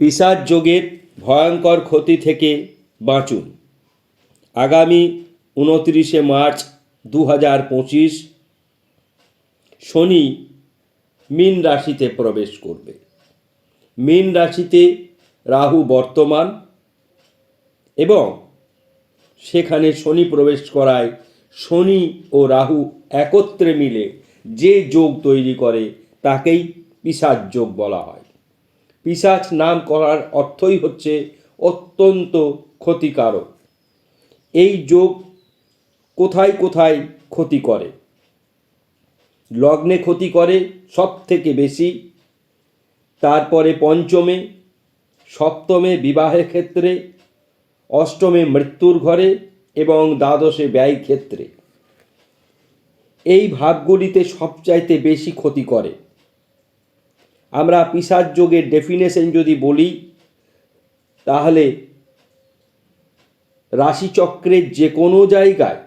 পিসার যোগের ভয়ঙ্কর ক্ষতি থেকে বাঁচুন। আগামী উনত্রিশে মার্চ দু হাজার পঁচিশ শনি মীন রাশিতে প্রবেশ করবে। মীন রাশিতে রাহু বর্তমান এবং সেখানে শনি প্রবেশ করায় শনি ও রাহু একত্রে মিলে যে যোগ তৈরি করে তাকেই পিসাচ যোগ বলা হয়। পিসাচ নাম করার অর্থই হচ্ছে অত্যন্ত ক্ষতিকারক। এই যোগ কোথায় কোথায় ক্ষতি করে? লগ্নে ক্ষতি করে সব থেকে বেশি। তারপরে পঞ্চমে, সপ্তমে বিবাহের ক্ষেত্রে, অষ্টমে মৃত্যুর ঘরে এবং দ্বাদশে ব্যয় ক্ষেত্রে। এই ভাবগুলিতে সবচাইতে বেশি ক্ষতি করে। আমরা পিসার যোগের ডেফিনেশন যদি বলি, তাহলে রাশিচক্রের যে কোনো জায়গায়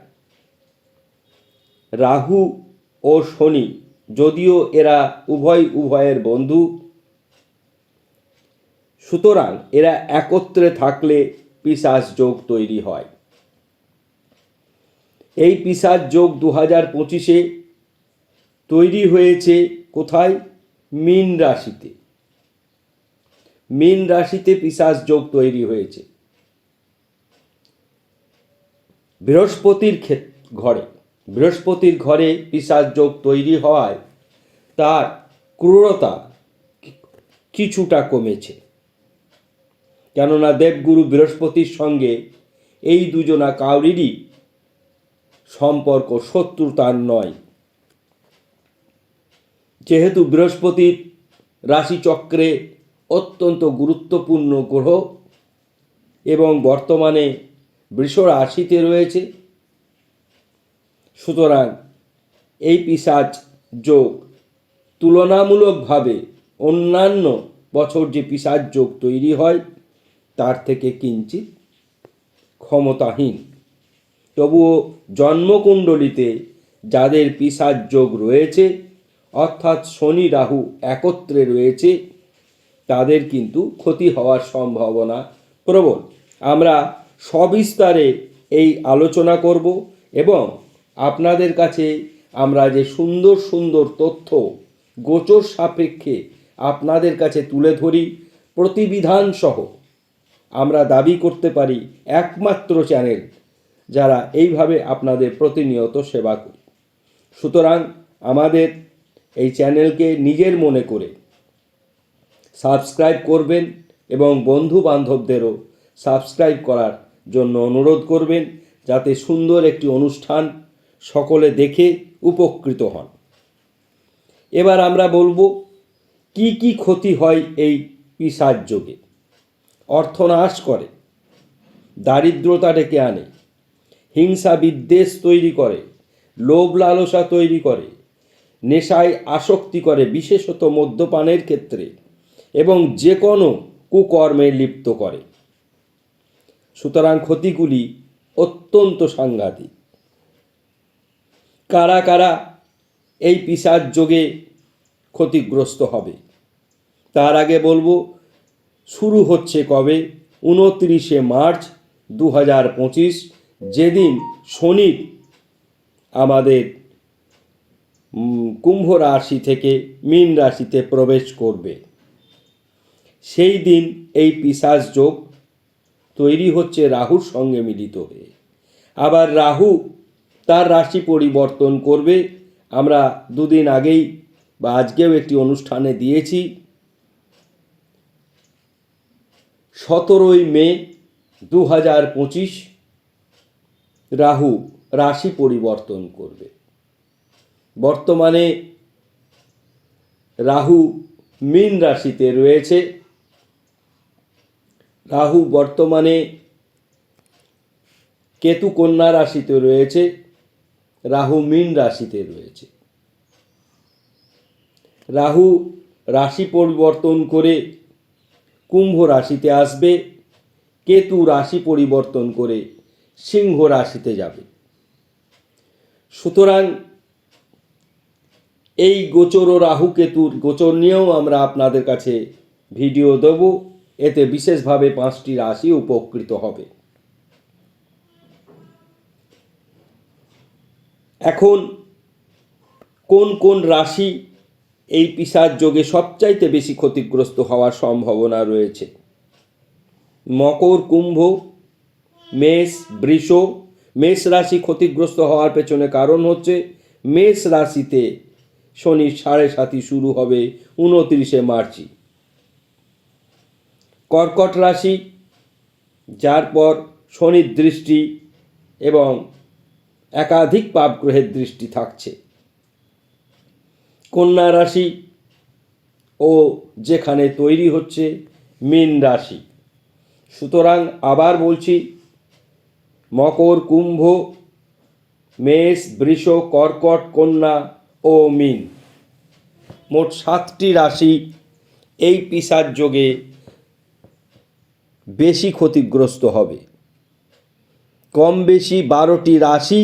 রাহু ও শনি, যদিও এরা উভয় উভয়ের বন্ধু, সুতরাং এরা একত্রে থাকলে পিসাস যোগ তৈরি হয়। এই পিসাস যোগ দু হাজার পঁচিশে তৈরি হয়েছে কোথায়? মীন রাশিতে। মীন রাশিতে পিসাস যোগ তৈরি হয়েছে। বৃহস্পতির ঘরে বৃহস্পতির ঘরে পিসাস যোগ তৈরি হওয়ায় তার ক্রূরতা কিছুটা কমেছে। কেননা দেবগুরু বৃহস্পতির সঙ্গে এই দুজনা কাউরিরই সম্পর্ক, শত্রুতার নয়। যেহেতু বৃহস্পতির রাশিচক্রে অত্যন্ত গুরুত্বপূর্ণ গ্রহ এবং বর্তমানে বৃষ রাশিতে রয়েছে, সুতরাং এই পিসাচ যোগ তুলনামূলকভাবে অন্যান্য বছর যে পিসাচ যোগ তৈরি হয়, তার থেকে কিঞ্চিত ক্ষমতাহীন। তবুও জন্মকুণ্ডলিতে যাদের পিসাচ যোগ রয়েছে অর্থাৎ শনি রাহু একত্রে রয়েছে, তাদের কিন্তু ক্ষতি হওয়ার সম্ভাবনা প্রবল। আমরা সবিস্তারে এই আলোচনা করব এবং আপনাদের কাছে আমরা যে সুন্দর সুন্দর তথ্য গোচর সাপেক্ষে আপনাদের কাছে তুলে ধরি, প্রতিবিধান সহ। আমরা দাবি করতে পারি একমাত্র চ্যানেল যারা এইভাবে আপনাদের প্রতিনিয়ত সেবা করি। সুতরাং আমাদের এই চ্যানেলকে নিজের মনে করে সাবস্ক্রাইব করবেন এবং বন্ধু বান্ধবদেরও সাবস্ক্রাইব করার জন্য অনুরোধ করবেন যাতে সুন্দর একটি অনুষ্ঠান সকলে দেখে উপকৃত হন। এবার আমরা বলব, কি কি ক্ষতি হয় এই পিসার যোগে? অর্থনাশ করে, দারিদ্রতা ডেকে আনে, হিংসা বিদ্বেষ তৈরি করে, লোভ লালসা তৈরি করে নেশায় আসক্তি করে বিশেষত মদ্যপানের ক্ষেত্রে এবং যে কোনো কুকর্মে লিপ্ত করে। সুতরাং ক্ষতিগুলি অত্যন্ত সাংঘাতিক। কারা কারা এই পিসার যোগে ক্ষতিগ্রস্ত হবে? তার আগে বলব, শুরু হচ্ছে কবে? উনত্রিশে মার্চ দু হাজার পঁচিশ, যেদিন শনির আমাদের কুম্ভ রাশি থেকে মীন রাশিতে প্রবেশ করবে। সেই দিন এই পিসাস যোগ তৈরি হচ্ছে রাহুর সঙ্গে মিলিত হয়ে। আবার রাহু তার রাশি পরিবর্তন করবে। আমরা দুদিন আগেই বা আজকেও একটি অনুষ্ঠানে দিয়েছি। সতেরোই মে দু হাজার পঁচিশ রাহু রাশি পরিবর্তন করবে। বর্তমানে রাহু মীন রাশিতে রয়েছে। রাহু বর্তমানে কেতু কন্যা রাশিতে রয়েছে, রাহু মীন রাশিতে রয়েছে। রাহু রাশি পরিবর্তন করে কুম্ভ রাশিতে আসবে, কেতু রাশি পরিবর্তন করে সিংহ রাশিতে যাবে। সুতরাং এই গোচর ও রাহু কেতুর গোচর নিয়েও আমরা আপনাদের কাছে ভিডিও দেব। এতে বিশেষভাবে পাঁচটি রাশি উপকৃত হবে। এখন কোন কোন রাশি এই পিসার যোগে সবচাইতে বেশি ক্ষতিগ্রস্ত হওয়ার সম্ভাবনা রয়েছে? মকর, কুম্ভ, মেষ, বৃষ। মেষ রাশি ক্ষতিগ্রস্ত হওয়ার পেছনে কারণ হচ্ছে, মেষ রাশিতে শনির সাড়ে সাতি শুরু হবে উনত্রিশে মার্চই। কর্কট রাশি, যার পর শনির দৃষ্টি এবং একাধিক পাপগ্রহের দৃষ্টি থাকছে। কন্যা রাশি ও যেখানে তৈরি হচ্ছে মীন রাশি। সুতরাং আবার বলছি, মকর, কুম্ভ, মেষ, বৃষ, কর্কট, কন্যা ও মীন। মোট সাতটি রাশি এই পিসার যোগে বেশি ক্ষতিগ্রস্ত হবে। কম বেশি বারোটি রাশি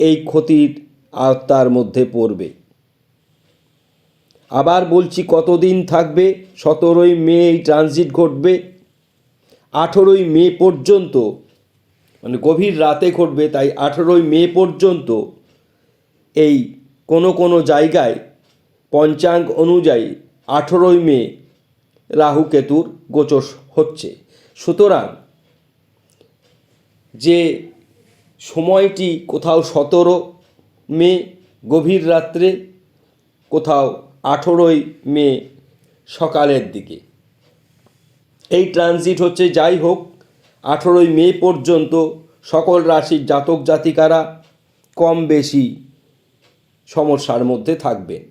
এই ক্ষতির আওতার মধ্যে পড়বে। আবার বলছি কতদিন থাকবে? সতেরোই মে এই ট্রানজিট ঘটবে। আঠেরোই মে পর্যন্ত মানে গভীর রাতে ঘটবে, তাই আঠেরোই মে পর্যন্ত এই কোনো কোনো জায়গায় পঞ্চাঙ্গ অনুযায়ী আঠেরোই মে রাহু কেতুর গোচর হচ্ছে। সুতরাং যে সময়টি কোথাও সতেরো মে গভীর রাত্রে, কোথাও আঠেরোই মে সকালের দিকে। এই ট্রানজিট হচ্ছে যাই হোক, আঠেরোই মে পর্যন্ত সকল রাশির জাতক জাতিকারা কম বেশি সমস্যার মধ্যে থাকবেন।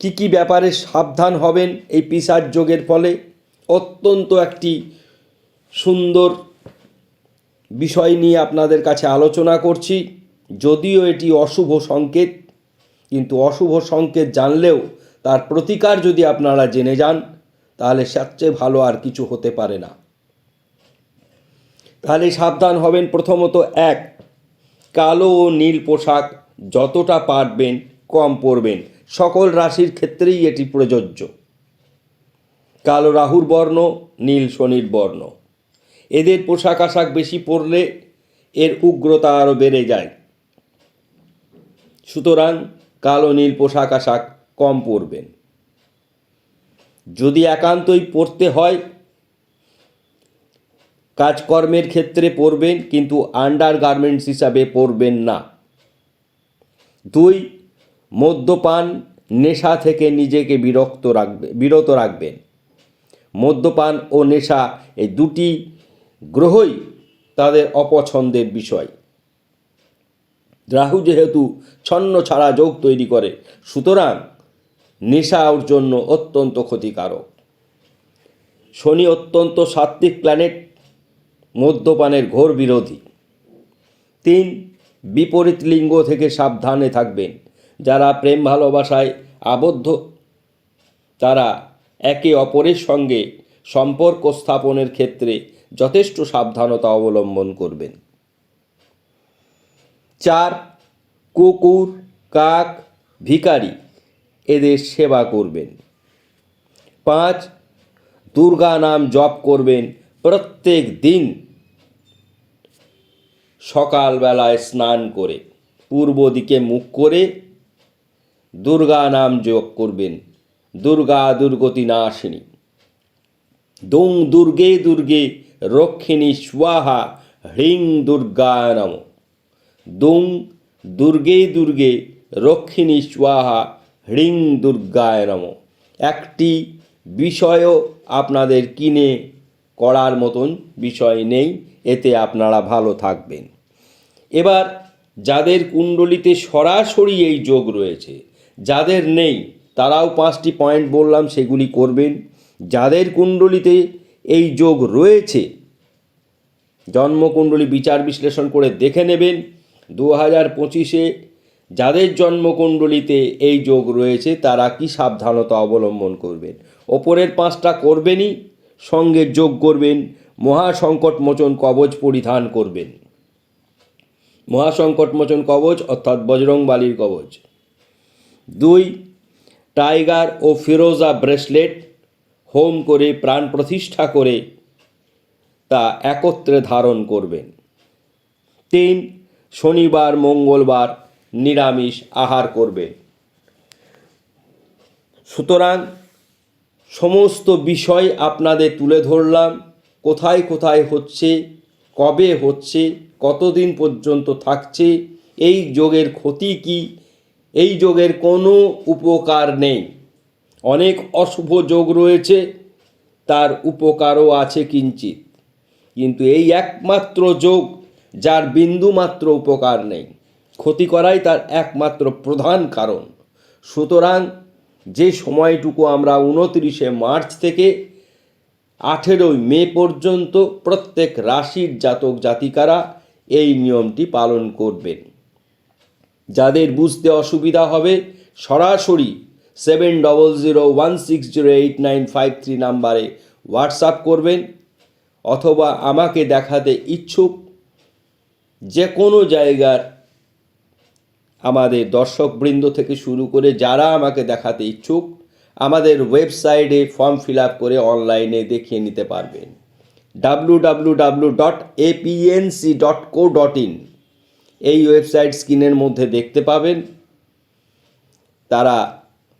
কি কি ব্যাপারে সাবধান হবেন এই পিসার যোগের ফলে অত্যন্ত একটি সুন্দর বিষয় নিয়ে আপনাদের কাছে আলোচনা করছি। যদিও এটি অশুভ সংকেত, কিন্তু অশুভ সংকেত জানলেও তার প্রতিকার যদি আপনারা জেনে যান, তাহলে সবচেয়ে ভালো আর কিছু হতে পারে না। তাহলে সাবধান হবেন প্রথমত এক, কালো ও নীল পোশাক যতটা পারবেন, কম পরবেন সকল রাশির ক্ষেত্রেই এটি প্রযোজ্য। কালো রাহুর বর্ণ, নীল শনির বর্ণ। এদের পোশাক আশাক বেশি পরলে এর উগ্রতা আরও বেড়ে যায়। সুতরাং কালো, নীল পোশাক আশাক কম পরবেন। যদি একান্তই পড়তে হয়, কাজকর্মের ক্ষেত্রে পরবেন, কিন্তু আন্ডার গার্মেন্টস হিসাবে পরবেন না। দুই, মদ্যপান নেশা থেকে নিজেকে বিরক্ত রাখবে, বিরত রাখবেন। মদ্যপান ও নেশা এই দুটি গ্রহই তাদের অপছন্দের বিষয়। রাহু যেহেতু ছন্ন ছাড়া যোগ তৈরি করে, সুতরাং নেশা ওর জন্য অত্যন্ত ক্ষতিকারক। শনি অত্যন্ত সাত্ত্বিক প্ল্যানেট মদ্যপানের ঘোর বিরোধী। তিন বিপরীত লিঙ্গ থেকে সাবধানে থাকবেন। যারা প্রেম ভালোবাসায় আবদ্ধ, তারা একে অপরের সঙ্গে সম্পর্ক স্থাপনের ক্ষেত্রে যথেষ্ট সাবধানতা অবলম্বন করবেন। চার, কুকুর, কাক, ভিখারি এদের সেবা করবেন। পাঁচ, দুর্গা নাম জপ করবেন প্রত্যেক দিন। সকালবেলায় স্নান করে, পূর্ব দিকে মুখ করে দুর্গা নাম যোগ করবেন। দুর্গা দুর্গতি নাশিনী। দুং দুর্গে দুর্গে রক্ষিণী স্বাহা হ্রিং দুর্গায় নম। দুং দুর্গে দুর্গে রক্ষিণী স্বাহা হ্রিং দুর্গায় নম। একটি বিষয়ও আপনাদের কিনে করার মতন বিষয় নেই, এতে আপনারা ভালো থাকবেন। এবার, যাদের কুণ্ডলিতে সরাসরি এই যোগ রয়েছে, যাদের নেই, তারাও পাঁচটি পয়েন্ট বললাম, সেগুলি করবেন। যাদের কুণ্ডলিতে এই যোগ রয়েছে, জন্মকুণ্ডলী বিচার বিশ্লেষণ করে দেখে নেবেন। দু হাজার পঁচিশে যাদের জন্মকুণ্ডলিতে এই যোগ রয়েছে, তারা কি সাবধানতা অবলম্বন করবেন? ওপরের পাঁচটা করবেনই। সঙ্গে যোগ করবেন, মহাসংকট মোচন কবচ পরিধান করবেন। মহাসংকট মোচন কবচ অর্থাৎ বজরং বালির কবচ। দুই, টাইগার ও ফিরোজা ব্রেসলেট হোম করে, প্রাণ প্রতিষ্ঠা করে তা একত্রে ধারণ করবেন। তিন, শনিবার, মঙ্গলবার নিরামিষ আহার করবেন। সুতরাং সমস্ত বিষয় আপনাদের তুলে ধরলাম। কোথায় কোথায় হচ্ছে, কবে হচ্ছে, কতদিন পর্যন্ত থাকছে, এই যোগের ক্ষতি কি, এই যোগের কোনো উপকার নেই। অনেক অশুভ যোগ রয়েছে, তার উপকারও আছে কিঞ্চিত কিন্তু এই একমাত্র যোগ, যার বিন্দু মাত্র উপকার নেই। ক্ষতি করাই তার একমাত্র প্রধান কারণ। সুতরাং যে সময়টুকু আমরা উনত্রিশে মার্চ থেকে আঠেরোই মে পর্যন্ত প্রত্যেক রাশির জাতক জাতিকারা এই নিয়মটি পালন করবেন। যাদের বুঝতে অসুবিধা হবে, সরাসরি seven double zero one six zero eight nine five three নাম্বারে হোয়াটসঅ্যাপ করবেন অথবা আমাকে দেখাতে ইচ্ছুক যে কোনো জায়গার আমাদের দর্শকবৃন্দ থেকে শুরু করে যারা আমাকে দেখাতে ইচ্ছুক, আমাদের ওয়েবসাইটে ফর্ম ফিল আপ করে অনলাইনে দেখিয়ে নিতে পারবেন। W W W dot APNC dot co dot in এই ওয়েবসাইট স্ক্রিনের মধ্যে দেখতে পাবেন। তারা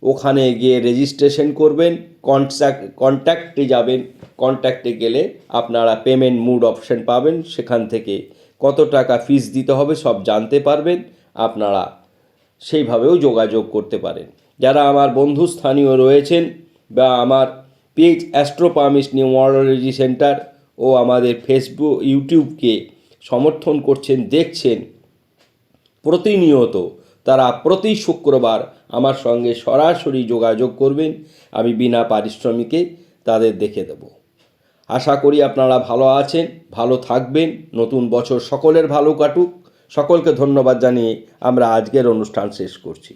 ওখানে গিয়ে রেজিস্ট্রেশন করবেন, কন্ট্যাক্ট, কন্ট্যাক্টে যাবেন, কন্ট্যাক্টে গেলে আপনারা পেমেন্ট মুড অপশন পাবেন। সেখান থেকে কত টাকা ফিস দিতে হবে সব জানতে পারবেন। আপনারা সেইভাবেও যোগাযোগ করতে পারেন। যারা আমার বন্ধু স্থানীয় রয়েছেন বা আমার পেজ অ্যাস্ট্রোপামিস নিউমোরোলজি সেন্টার ও আমাদের ফেসবুক, ইউটিউবকে সমর্থন করছেন, দেখছেন, প্রতিনিয়ত তারা প্রতি শুক্রবার আমার সঙ্গে সরাসরি যোগাযোগ করবেন। আমি বিনা পারিশ্রমিকে তাদের দেখে দেব। আশা করি আপনারা ভালো আছেন, ভালো থাকবেন। নতুন বছর সকলের ভালো কাটুক। সকলকে ধন্যবাদ জানিয়ে আমরা আজকের অনুষ্ঠান শেষ করছি।